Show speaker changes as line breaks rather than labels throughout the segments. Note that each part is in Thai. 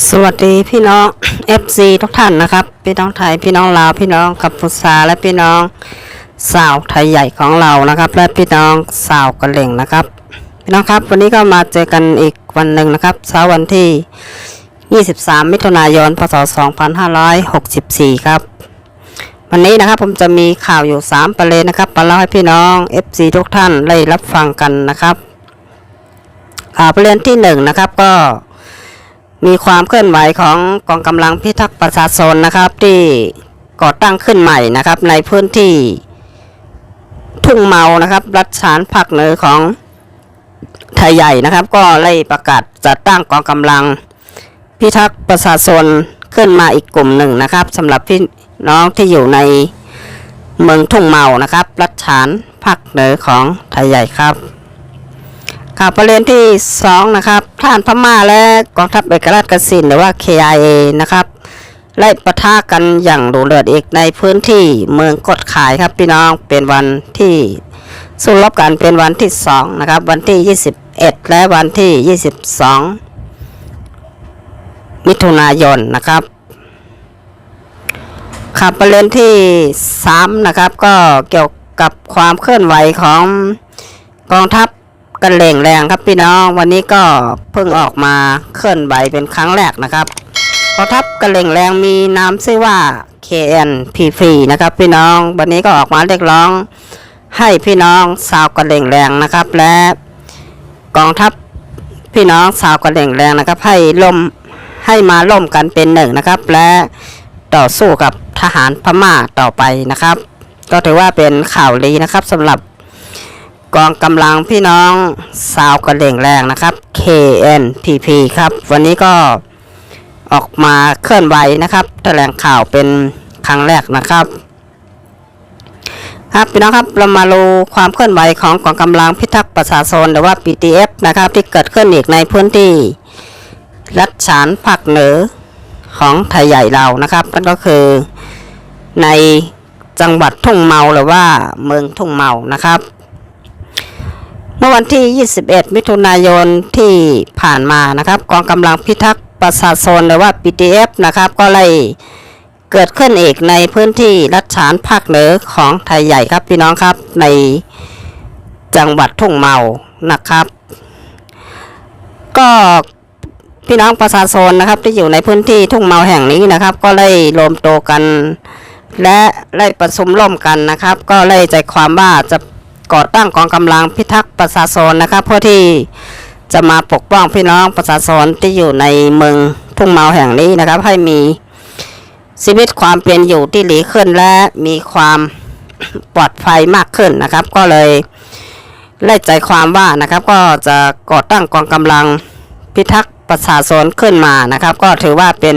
สวัสดีพี่น้อง FC ทุกท่านนะครับ พี่น้องไทยพี่น้องลาวพี่น้องกัมพูชาและพี่น้องสาวไทยใหญ่ของเรานะครับ และพี่น้องสาวกะเหล่งนะครับ พี่น้องครับวันนี้ก็มาเจอกันอีกวันหนึ่งนะครับเช้าวันที่ 23 มิถุนายน พศ 2564 ครับ วันนี้นะครับผมจะมีข่าวอยู่ 3 ประเด็นนะครับมาเล่าให้พี่น้อง FC ทุกท่านได้รับฟังกันนะครับข่าวประเด็นที่1นะครับก็ มีความเคลื่อนไหวของกองกำลังพิทักษ์ประชาชนนะครับ ที่ก่อตั้งขึ้นใหม่นะครับ ในพื้นที่ทุ่งเมานะครับรัฐฉานภาคเหนือของไทยใหญ่นะครับ ก็ได้ประกาศจัดตั้งกองกำลังพิทักษ์ประชาชนขึ้นมาอีกกลุ่มหนึ่งนะครับสำหรับพี่น้องที่อยู่ในเมืองทุ่งเมานะครับ รัฐฉานภาคเหนือของไทยใหญ่ครับ ข่าวประเด็นที่สองนะครับท่านพม่าและกองทัพเอกราชกสินหรือว่า KIA นะครับไล่ปะทะกันอย่างดุเดือดอีกในพื้นที่เมืองกดขายครับพี่น้องเป็นวันที่สู้รบกันเป็นวันที่สองนะครับวันที่ 21 และวันที่ 22 มิถุนายนนะครับข่าวประเด็นที่สามนะครับก็เกี่ยวกับความเคลื่อนไหวของกองทัพ กันเหล่งแรงครับพี่น้องวันนี้ก็เพิ่งออกมาเคลื่อนไหวเป็นครั้งแรกนะครับกองทัพกันเหล่งแรงมีนามชื่อว่า KNPP นะครับพี่น้องวันนี้ก็ออกมาเรียกร้อง ให้พี่น้องชาวกันเหล่งแรงนะครับ และกองทัพพี่น้องชาวกันเหล่งแรงนะครับ ให้ล่มให้มาล่มกันเป็นหนึ่งนะครับ และต่อสู้กับทหารพม่าต่อไปนะครับ ก็ถือว่าเป็นข่าวดีนะครับสำหรับ กองกำลังพี่น้องสาวกระเด่งแรงนะครับ KNPP ครับ วันนี้ก็ออกมาเคลื่อนไหวนะครับแถลงข่าวเป็นครั้งแรกนะครับ ครับพี่น้องครับเรามาดูความเคลื่อนไหวของกองกำลังพิทักษ์ประชาชนหรือว่า PTF นะครับ ที่เกิดขึ้นอีกในพื้นที่ รัฐฉานภาคเหนือของไทยใหญ่เรานะครับนั่นก็คือในจังหวัดทุ่งเมาหรือว่าเมืองทุ่งเมานะครับ มื่อวันที่ 21 มิถุนายนที่ผ่านมานะครับ กองกำลังพิทักษ์ประชาชนหรือว่า PTF นะครับ ก็เลยเกิดขึ้นอีกในพื้นที่รัฐฉานภาคเหนือของไทยใหญ่ครับพี่น้องครับในจังหวัดทุ่งเมานะครับ ก็พี่น้องประชาชนนะครับ ที่อยู่ในพื้นที่ทุ่งเมาแห่งนี้นะครับ ก็เลยรวมตัวกัน และได้ประชุมร่วมกันนะครับ ก็เลยใจความว่าจะ ก่อตั้งกองกำลังพิทักษ์ประชาชนนะครับเพื่อที่จะมาปกป้องพี่น้องประชาชนที่อยู่ในเมืองทุ่งเมาแห่งนี้นะครับ ให้มีชีวิตความเป็นอยู่ที่ดีขึ้นและมีความปลอดภัยมากขึ้นนะครับ ก็เลยไล่ใจความว่านะครับ ก็จะก่อตั้งกองกำลังพิทักษ์ประชาชนขึ้นมานะครับ ก็ถือว่าเป็น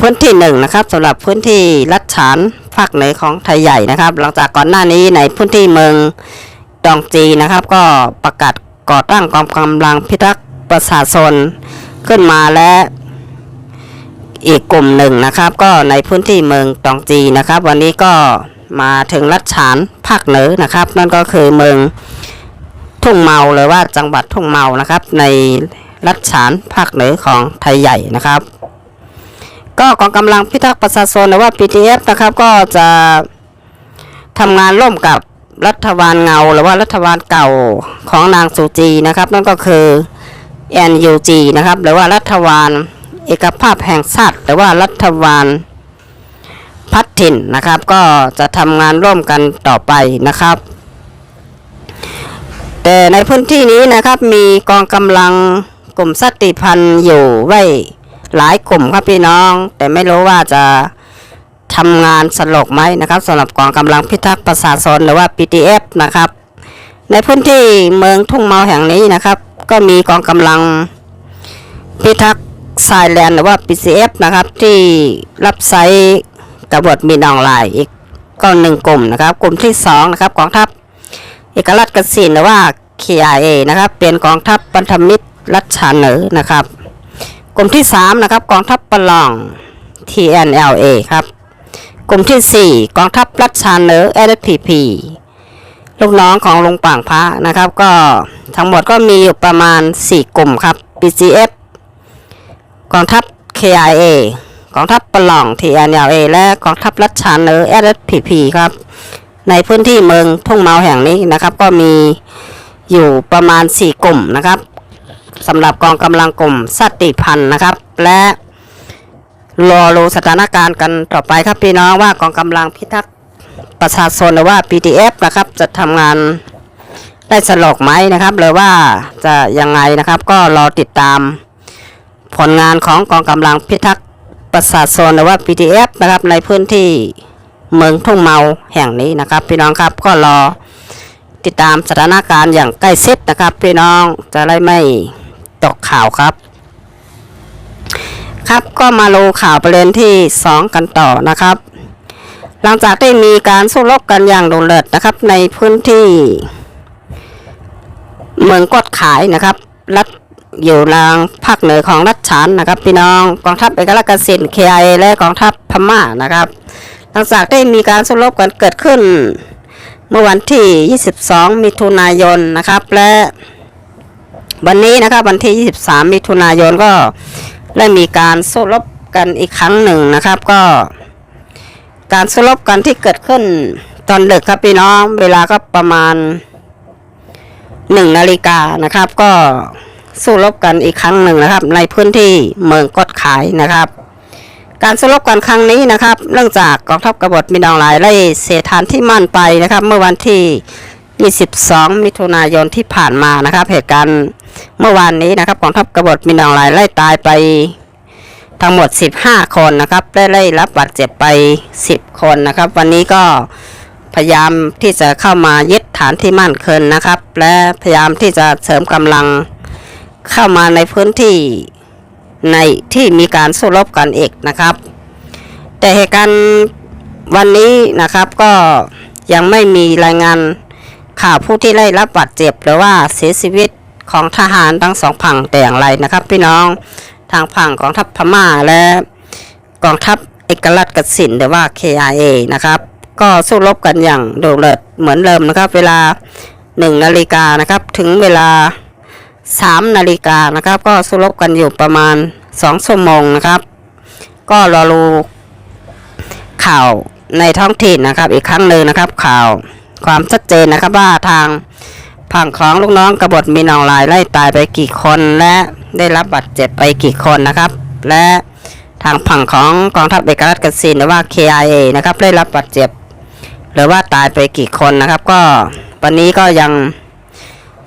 พื้นที่หนึ่งนะครับสำหรับพื้นที่รัฐฉานภาคเหนือของไทยใหญ่นะครับ หลังจากก่อนหน้านี้ในพื้นที่เมืองดองจีนะครับ ก็ประกาศก่อตั้งกองกำลังพิทักษ์ประชาชนขึ้นมาและอีกกลุ่มหนึ่งนะครับ ก็ในพื้นที่เมืองดองจีนะครับ วันนี้ก็มาถึงรัฐฉานภาคเหนือนะครับ นั่นก็คือเมืองทุ่งเมาหรือว่าจังหวัดทุ่งเมานะครับ ในรัฐฉานภาคเหนือของไทยใหญ่นะครับ ก็กองกำลังพิทักษ์ประชาชนหรือว่า PTF นะครับก็จะทำงานร่วมกับรัฐบาลเงาหรือว่ารัฐบาลเก่าของนางสูจีนะครับ นั่นก็คือ NUG นะครับหรือว่ารัฐบาลเอกภาพแห่งชาติหรือว่ารัฐบาลพัฒถิ่นนะครับ ก็จะทำงานร่วมกันต่อไปนะครับ แต่ในพื้นที่นี้นะครับมีกองกำลังกลุ่มสติพันธ์อยู่ไว้ หลายกลุ่มครับพี่น้อง แต่ไม่รู้ว่าจะทำงานสลกไหมนะครับสำหรับกองกำลังพิทักษ์ประชาชนหรือว่า PTF นะครับ ในพื้นที่เมืองทุ่งเมาแห่งนี้นะครับ ก็มีกองกำลังพิทักษ์สายแลนหรือว่า PCF นะครับ ที่รับใช้กบฏมีนออนไลน์อีกก็หนึ่งกลุ่มนะครับ กลุ่มที่สองนะครับกองทัพเอกราชกสินหรือว่า KIA นะครับ เป็นกองทัพพันธมิตรรัชชาเนอนะครับ กลุ่มที่ 3 นะครับ กองทัพปะลอง TNLA ครับ กลุ่มทีสี่ 4 กองทัพรัชชาเนอ LPP ลูกน้องของลุงป่างพระนะครับ ก็ทั้งหมดก็มีอยู่ประมาณ 4 กลุ่มครับ BGF กองทัพ KIA กองทัพปะล่อง TNLA และกองทัพรัชชานเนอร์ SSPP ครับ ในพื้นที่เมืองทุ่งเมาแห่งนี้นะครับ ก็มีอยู่ประมาณ 4 กลุ่มนะครับ สำหรับกองกำลังกลุ่มสติพันธ์นะครับ และรอรู้สถานการณ์กันต่อไปครับพี่น้องว่ากองกำลังพิทักษ์ประชาชนหรือว่า PTF นะครับ จะทำงานได้สลกไหมนะครับหรือว่าจะยังไงนะครับ ก็รอติดตามผลงานของกองกำลังพิทักษ์ประชาชนหรือว่า PTF นะครับในพื้นที่เมืองทุ่งเมาแห่งนี้นะครับ พี่น้องครับก็รอติดตามสถานการณ์อย่างใกล้ชิดนะครับ พี่น้องจะได้ไม่ ตกข่าวครับ ครับก็มาลงข่าวประเด็นที่ 2 กันต่อนะครับ หลังจากได้มีการสู้รบกันอย่างดดเดือดนะครับ ในพื้นที่ เมืองกดขายนะครับรัฐอยู่ทางภาคเหนือของรัฐฉานนะครับ พี่น้องกองทัพเอกราชกสิน KIA และกองทัพพม่านะครับ หลังจากได้มีการสู้รบกันเกิดขึ้น เมื่อวันที่ 22 มิถุนายนนะครับและ วันนี้นะครับวันที่ 23 มิถุนายนก็ได้มีการสู้รบกันอีกครั้งหนึ่งนะครับก็ การสู้รบกันที่เกิดขึ้นตอนดึกครับพี่น้องเวลาก็ประมาณหนึ่งนาฬิกานะครับ ก็สู้รบกันอีกครั้งหนึ่งนะครับ ในพื้นที่เมืองกดขายนะครับ การสู้รบกันครั้งนี้นะครับ เนื่องจากกองทัพกบฏมีนองหลายไล่เสียฐานที่มั่นไปนะครับ เมื่อวันที่ 22 มิถุนายนที่ผ่านมานะครับ เหตุการณ์ เมื่อวานนี้นะครับกองทัพกบฏมีนองหลายไล่ตายไปทั้งหมด 15 คนนะครับ ได้ไล่รับบาดเจ็บไป 10 คนนะครับ วันนี้ก็พยายามที่จะเข้ามายึดฐานที่มั่นคืนนะครับ และพยายามที่จะเสริมกำลังเข้ามาในพื้นที่ในที่มีการสู้รบกันอีกนะครับ แต่เหตุการณ์วันนี้นะครับก็ยังไม่มีรายงานข่าวผู้ที่ได้รับบาดเจ็บหรือว่าเสียชีวิต ของทหารทั้งสองฝั่งแต่อย่างไรนะครับ พี่น้องทางฝั่งของทัพพม่าและกองทัพเอกราชกสินหรือว่า KIA นะครับ ก็สู้รบกันอย่างโดดเดือดเหมือนเดิมนะครับ เวลาหนึ่งนาฬิกานะครับ ถึงเวลาสามนาฬิกานะครับ ก็สู้รบกันอยู่ประมาณสองชั่วโมงนะครับ ก็รอรูข่าวในท้องถิ่นนะครับ อีกครั้งหนึ่งนะครับ ข่าวความชัดเจนนะครับว่าทาง ฝั่งของลูกน้องกบฏมีนองลายไล่ตายไปกี่คนและได้รับบาดเจ็บไปกี่คนนะครับ และทางฝั่งของกองทัพเอกราชกสินหรือว่า KIA นะครับได้รับบาดเจ็บ หรือว่าตายไปกี่คนนะครับ ก็วันนี้ก็ยัง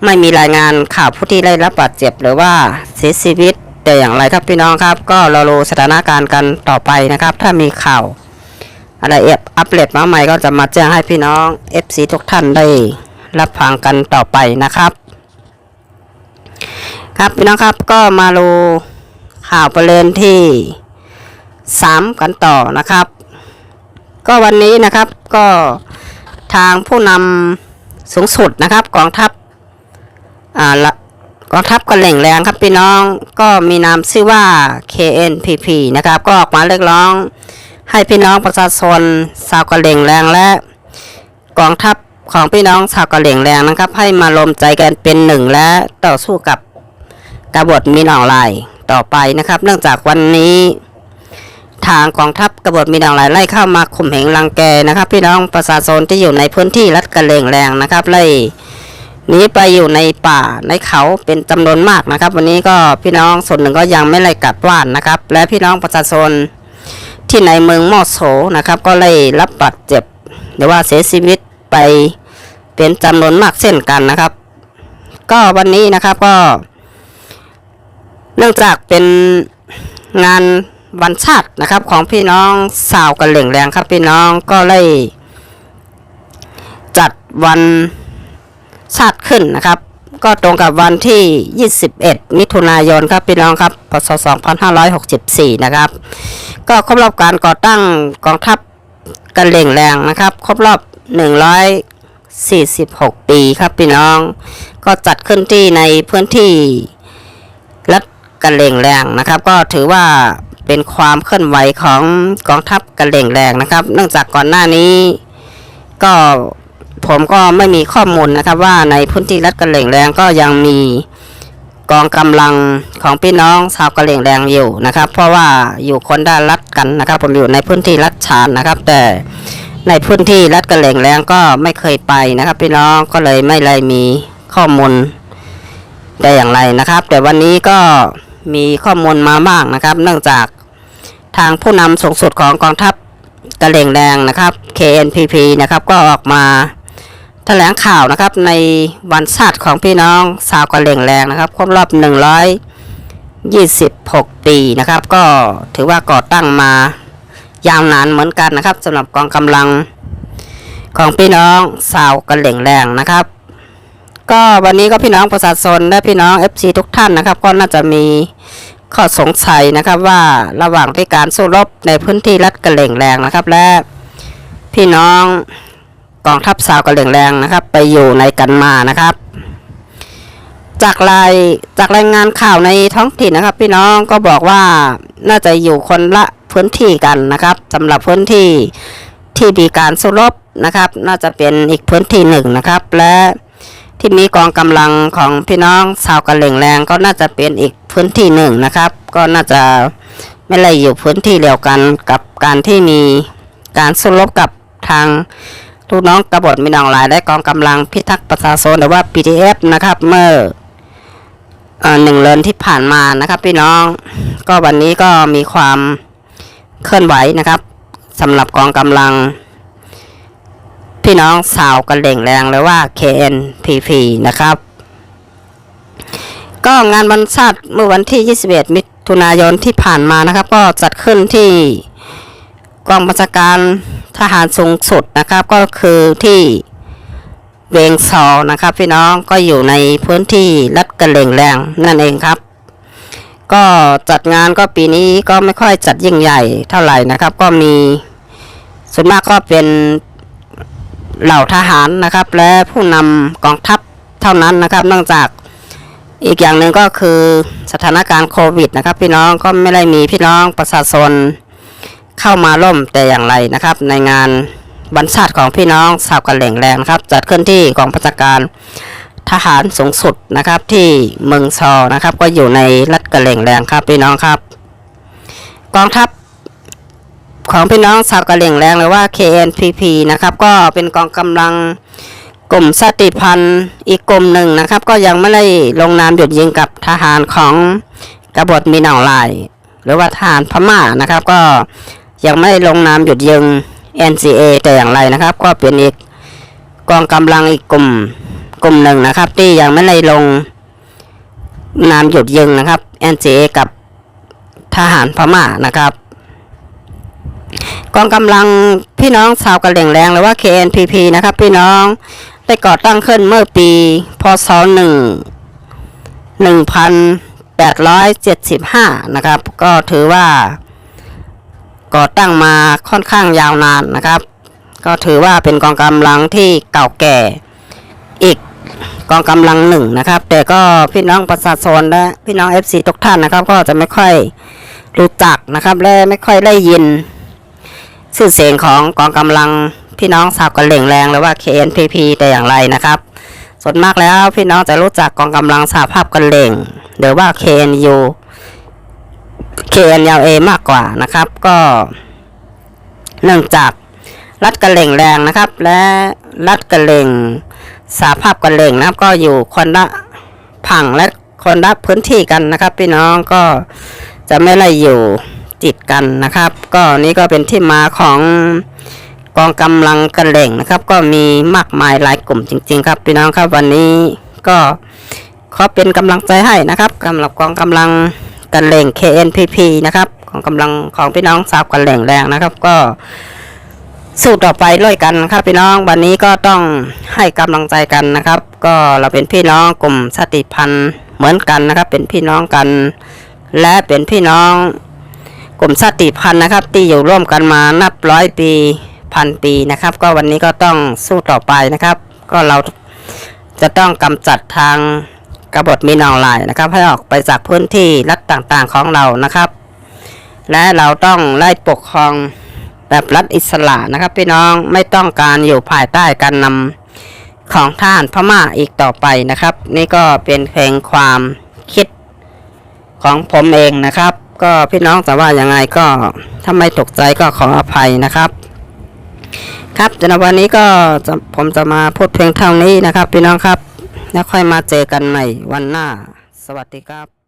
ไม่มีรายงานข่าวผู้ที่ได้รับบาดเจ็บ หรือว่าเสียชีวิตแต่อย่างไรครับพี่น้องครับ ก็รอรู้สถานการณ์กันต่อไปนะครับ ถ้ามีข่าวอะไรเอฟอัปเดตมาใหม่ก็จะมาแจ้งให้พี่น้อง FC ทุกท่านได้ รับฟังกันต่อไปนะครับ ครับพี่น้องครับก็มาดูข่าวประเด็นที่สามกันต่อนะครับ ก็วันนี้นะครับก็ทางผู้นำสูงสุดนะครับกองทัพอ่ากองทัพกระเหล่งแรงครับพี่น้องก็มีนามชื่อว่า KNPP นะครับ ก็ออกมาเรียกร้องให้พี่น้องประชาชนชาวกระเหล่งแรงและ กองทัพ ของพี่น้องชาวกระเหล่งแรงนะครับ ให้มารวมใจกันเป็นหนึ่งและต่อสู้กับกบฏมีนองลายต่อไปนะครับ เนื่องจากวันนี้ ทางกองทัพกบฏมีนองลายไล่เข้ามาข่มเหงรังแกนะครับ พี่น้องประชาชนที่อยู่ในพื้นที่รัฐกระเหล่งแรงนะครับไล่หนีไปอยู่ในป่าในเขาเป็นจำนวนมากนะครับ วันนี้ก็พี่น้องส่วนหนึ่งก็ยังไม่ไล่กลับบ้านนะครับ และพี่น้องประชาชนที่ในเมืองมอโสนะครับ ก็เลยรับบาดเจ็บหรือว่าเสียชีวิต ไปเป็นจำนวนมากเช่นกันนะครับ ก็วันนี้นะครับก็ เนื่องจากเป็นงานวันชาตินะครับ ของพี่น้องสาวกันเหล่งแรงครับ พี่น้องก็เลยจัดวันชาติขึ้นนะครับ ก็ตรงกับวันที่ 21 มิถุนายนครับพี่น้องครับพศ2564 นะครับ ก็ครบรอบการก่อตั้งกองทัพกันเหล่งแรงนะครับ ครบรอบ 146 ปีครับพี่น้อง ก็จัดขึ้นที่ในพื้นที่รัฐกันเหล่งแรงนะครับ ก็ถือว่าเป็นความเคลื่อนไหวของกองทัพกันเหล่งแรงนะครับ เนื่องจากก่อนหน้านี้ก็ผมก็ไม่มีข้อมูลนะครับว่าในพื้นที่รัฐกระเหล่งแรงก็ยังมีกองกำลังของพี่น้องชาวกะเหรี่ยงแดงอยู่นะครับ เพราะว่าอยู่คนด้านรัดกันนะครับ ผมอยู่ในพื้นที่รัดฉานนะครับ แต่ ในพื้นที่รัดกะเหรี่ยงแดงก็ไม่เคยไปนะครับ พี่น้องก็เลยไม่เลยมีข้อมูลได้อย่างไรนะครับ แต่วันนี้ก็มีข้อมูลมาบ้างนะครับ เนื่องจากทางผู้นำสูงสุดของกองทัพกะเหรี่ยงแดงนะครับ KNPP นะครับก็ออกมาแถลงข่าวนะครับในวันชาติของพี่น้องสาวกะเหลี่ยงแรงนะครับครบรอบ 126 ปีนะครับ ก็ถือว่าก่อตั้งมา ยาวนานเหมือนกันนะครับสำหรับกองกำลังของพี่น้องสาวกะเหล่งแรงนะครับ ก็วันนี้ก็พี่น้องประชาชนและพี่น้อง FC ทุกท่านนะครับ ก็น่าจะมีข้อสงสัยนะครับว่าระหว่างที่การสู้รบในพื้นที่รัฐกระเหล่งแรงนะครับ และพี่น้องกองทัพสาวกระเหล่งแรงนะครับ ไปอยู่ในกันมานะครับ จากรายจากรายงานข่าวในท้องถิ่นนะครับ พี่น้องก็บอกว่าน่าจะอยู่คนละ พื้นที่กันนะครับสำหรับพื้นที่ที่มีการสู้รบนะครับ น่าจะเป็นอีกพื้นที่หนึ่งนะครับ และที่มีกองกำลังของพี่น้องชาวกะเหล่งแรงก็น่าจะเป็นอีกพื้นที่หนึ่งนะครับ ก็น่าจะไม่ได้อยู่พื้นที่เดียวกันกับการที่มีการสู้รบกับทางลูกน้องกบฏมีน้องหลายและกองกำลังพิทักษ์ประชาชนหรือว่า PDF นะครับ เมื่อเอ่อหนึ่งเดือนที่ผ่านมานะครับ พี่น้อง ก็วันนี้ก็มีความ เคลื่อนไหวนะครับสำหรับกองกำลัง พี่น้องสาวกระเหล่งแรงหรือว่า KNPP นะครับ ก็งานวันชาติเมื่อวันที่ 21 มิถุนายนที่ผ่านมานะครับ ก็จัดขึ้นที่กองบัญชาการทหารสูงสุดนะครับ ก็คือที่เวงซอนะครับ พี่น้องก็อยู่ในพื้นที่รัดกระเหล่งแรงนั่นเองครับ ก็จัดงานก็ปีนี้ก็ไม่ค่อยจัดยิ่งใหญ่เท่าไหร่นะครับ ก็มีส่วนมากก็เป็นเหล่าทหารนะครับ และผู้นำกองทัพเท่านั้นนะครับเนื่องจากอีกอย่างหนึ่งก็คือสถานการณ์โควิดนะครับ พี่น้องก็ไม่ได้มีพี่น้องประชาชนเข้ามาร่วมแต่อย่างไรนะครับ ในงานบรรชาติของพี่น้องสาวกะเหล่งแรงครับ จัดขึ้นที่กองประชาการ ทหารสูงสุดนะครับที่เมืองซอนะครับ ก็อยู่ในรัฐกระเหล่งแรงครับพี่น้องครับ กองทัพของพี่น้องสาวกระเหล่งแรงหรือว่า KNPP นะครับ ก็เป็นกองกำลังกลุ่มสติพันธ์อีกกลุ่มหนึ่งนะครับ ก็ยังไม่ได้ลงนามหยุดยิงกับทหารของกบฏมีหนองลาย หรือว่าทหารพม่านะครับ ก็ยังไม่ลงนามหยุดยิง NCA แต่อย่างไรนะครับ ก็เป็นอีกกองกำลังอีกกลุ่ม กลุ่มหนึ่งนะครับ ที่ยังไม่ได้ลงนามหยุดยิงนะครับ NCA กับทหารพม่านะครับกองกำลังพี่น้องชาวกะเหรี่ยงแรงหรือว่า KNPP นะครับ พี่น้องได้ก่อตั้งขึ้นเมื่อปี พศหนึ่งหนึ่งพันแปดร้อยเจ็ดสิบห้านะครับ ก็ถือว่าก่อตั้งมาค่อนข้างยาวนานนะครับ ก็ถือว่าเป็นกองกำลังที่เก่าแก่อีก กองกำลังหนึ่งนะครับ แต่ก็พี่น้องประชาชนและพี่น้อง FC ทุกท่านนะครับ ก็จะไม่ค่อยรู้จักนะครับ และไม่ค่อยได้ยินชื่อเสียงของกองกำลังพี่น้องสาวกะเหล่งแรงหรือว่า KNPP แต่อย่างไรนะครับ ส่วนมากแล้วพี่น้องจะรู้จักกองกำลังสหภาพกะเหล่งหรือว่า KNU KNLA มากกว่านะครับ ก็เนื่องจากรัฐกระเหล่งแรงนะครับ และรัฐกระเหล่ง สาภาพกระเล่งนะครับ ก็อยู่คนละผังและคนละพื้นที่กันนะครับ พี่น้องก็จะไม่ได้อยู่ติดกันนะครับ ก็นี่ก็เป็นที่มาของกองกำลังกระเหล่งนะครับ ก็มีมากมายหลายกลุ่มจริง ๆ ครับ พี่น้องครับวันนี้ก็ขอเป็นกำลังใจให้นะครับสำหรับกองกำลังกันแหล่ง KNPP นะครับ ของกำลังของพี่น้องสาวกันแหล่งแรงนะครับ ก็ สู้ต่อไปด้วยกันครับพี่น้องวันนี้ก็ต้องให้กำลังใจกันนะครับ ก็เราเป็นพี่น้องกลุ่มชาติพันธุ์เหมือนกันนะครับ เป็นพี่น้องกัน และเป็นพี่น้องกลุ่มชาติพันธุ์นะครับ ที่อยู่ร่วมกันมานับร้อยปีพันปีนะครับ ก็วันนี้ก็ต้องสู้ต่อไปนะครับ ก็เราจะต้องกำจัดทางกบฏมีนองลายนะครับ ให้ออกไปจากพื้นที่รัฐต่างๆของเรานะครับ และเราต้องไล่ปกครอง แบบรัฐอิสระนะครับ พี่น้องไม่ต้องการอยู่ภายใต้การนำของทหารพม่าอีกต่อไปนะครับ นี่ก็เป็นเพลงความคิดของผมเองนะครับ ก็พี่น้องแต่ว่ายังไงก็ถ้าไม่ตกใจก็ขออภัยนะครับ ครับสำหรับวันนี้ก็ผมจะมาพูดเพียงเท่านี้นะครับ พี่น้องครับแล้วค่อยมาเจอกันใหม่วันหน้า สวัสดีครับ